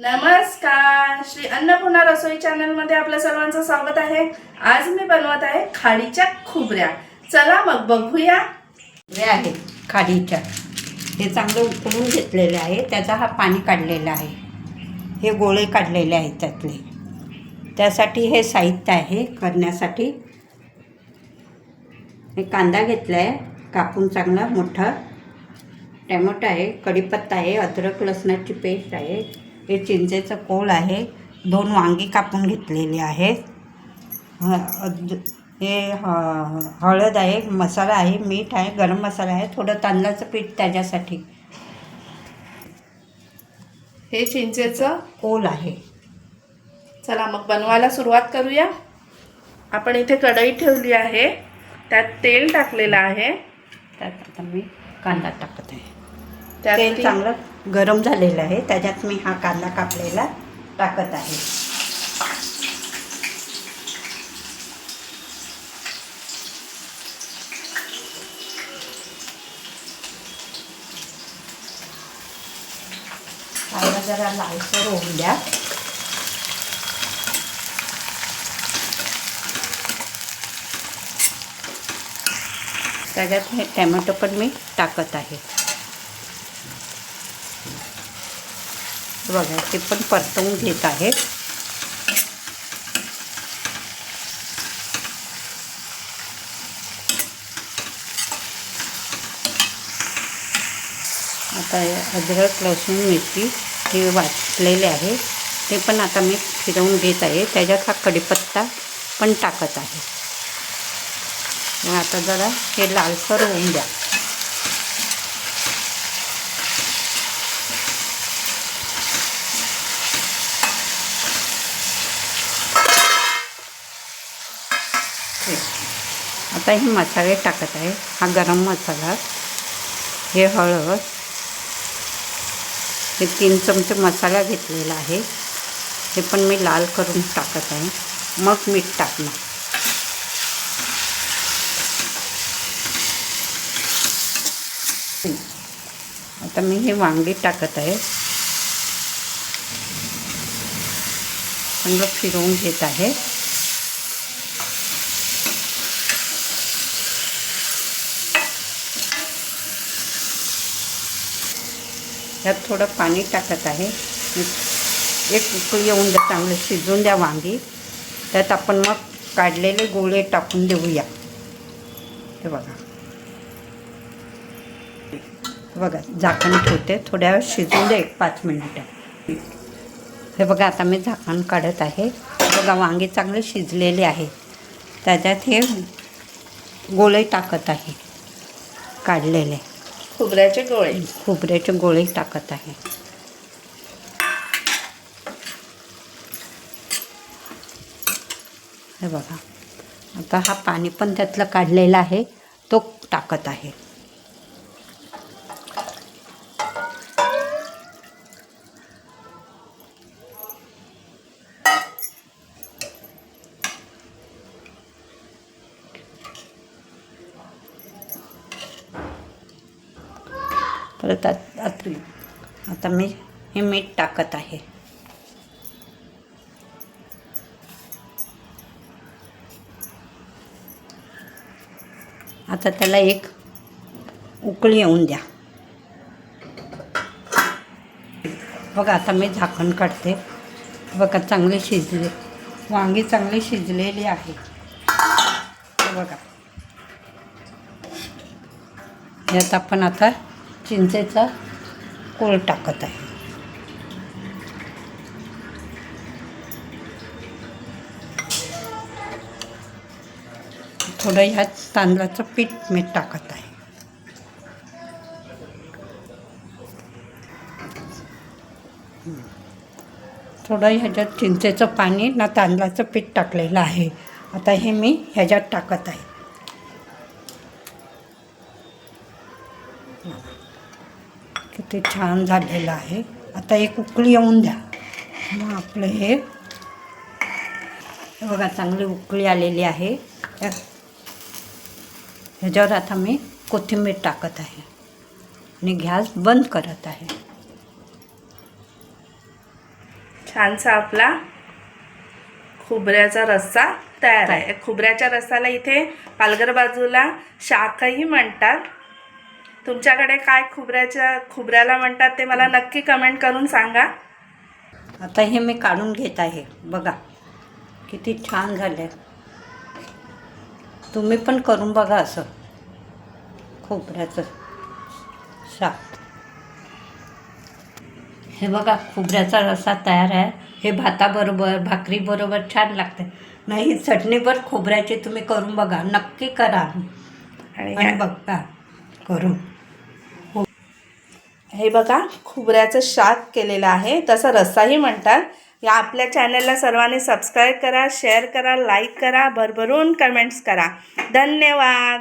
नमस्कार. श्री अन्नपूर्णा रसोई चॅनलमध्ये आपल्या सर्वांचं स्वागत आहे. आज मी बनवत आहे खाडीच्या खुबऱ्या. चला मग बघूया. हे आहेत खाडीच्या. हे चांगलं उकळून घेतलेले आहे. त्याचा हा पाणी काढलेला आहे. हे गोळे काढलेले आहेत त्यातले. त्यासाठी हे साहित्य आहे करण्यासाठी. हे कांदा घेतला आहे कापून चांगला मोठा. टॅमॅटो आहे कढीपत्ता आहे अद्रक लसणाची पेस्ट आहे. हे चिंचेचं कोळ आहे. दोन वांगी कापून घेतलेली आहेत ह- हळद आहे मसाला आहे मीठ आहे गरम मसाला आहे थोडं तांदळाचं पीठ त्याच्यासाठी. हे चिंचेचं ओल आहे. चला मग बनवायला सुरुवात करूया. आपण इथे कढई ठेवली आहे. त्यात तेल टाकलेलं आहे. त्यात आता मी कांदा टाकत आहे. त्यात तेल चांगलं गरम झालेलं आहे. त्याच्यात मी हा कांदा कापलेला टाकत आहे. कांदा जरा लालसर होऊन द्या. त्याच्यात हे टॅमॅटो पण मी टाकत आहे. बघा ते पण परतवून घेत आहेत. आता अद्रक लसूण मिरची हे वाटलेले आहे. ते पण आता मी फिरवून घेत आहे. त्याच्यात हा कढीपत्ता पण टाकत आहे. मग आता जरा हे लालसर होऊन द्या. आता हे मसाले टाकत आहे. हा गरम मसाला हे हळद हे तीन चमचे मसाला घेतलेला आहे. हे पण मी लाल करून टाकत आहे. मग मीठ टाकणार. आता मी हे वांगी टाकत आहे. चांगलं फिरवून घेत आहे. त्यात थोडं पाणी टाकत आहे. एक उकळी येऊन द्या चांगलं शिजून द्या वांगी. त्यात आपण मग काढलेले गोळे टाकून देऊया. हे बघा. बघा झाकण ठेवते. थोड्या वेळ शिजवून द्या एक पाच मिनिटं. हे बघा आता मी झाकण काढत आहे. बघा वांगे चांगले शिजलेले आहे. त्याच्यात हे गोळे टाकत आहे. काढलेले. खोबऱ्याचे गोळे. खोबऱ्याचे गोळे टाकत आहे. हे बघा. आता हा पाणी पण त्यातलं काढलेला आहे. तो टाकत आहे. परत आत- आता मी हे मीठ टाकत आहे. आता त्याला एक उकळी येऊन द्या. बघा आता मी झाकण काढते. बघा चांगले शिजले. वांगी चांगली शिजलेली आहे. बघा. यात आपण आता चिंचेचा कोळ टाकत आहे. थोडं ह्यात तांदळाचं पीठ मी टाकत आहे. थोडं ह्याच्यात चिंचेचं पाणी ना तांदळाचं पीठ टाकलेलं आहे. आता हे मी ह्याच्यात टाकत आहे. किती छान झालेलं आहे. आता एक उकळी येऊन द्या. मग आपलं हे बघा चांगली उकळी आलेली आहे. ह्याच्यावर आता मी कोथिंबीर टाकत आहे. आणि गॅस बंद करत आहे. छानसा आपला खोबऱ्याचा रस्सा तयार आहे. खोबऱ्याच्या रस्साला इथे पालघर बाजूला शाखही म्हणतात. तुमच्याकडे काय खोबऱ्याच्या खोबऱ्याला म्हणतात ते मला नक्की कमेंट करून सांगा. आता हे मी काढून घेत आहे. बघा किती छान झाले तुम्ही पण करून बघा असं. खोबऱ्याचं. शाक हे बघा खोबऱ्याचा रस्सा तयार आहे. हे भाताबरोबर भाकरीबरोबर छान लागते नाही चटणीवर खोबऱ्याची तुम्ही करून बघा. नक्की करा. आणि बघा करून. हे बघा खोबऱ्याचं शाक केलेलं आहे. तसं रस्साही म्हणतात. या आपल्या चॅनलला सर्वांनी सबस्क्राईब करा शेअर करा लाईक करा भरभरून कमेंट्स करा. धन्यवाद!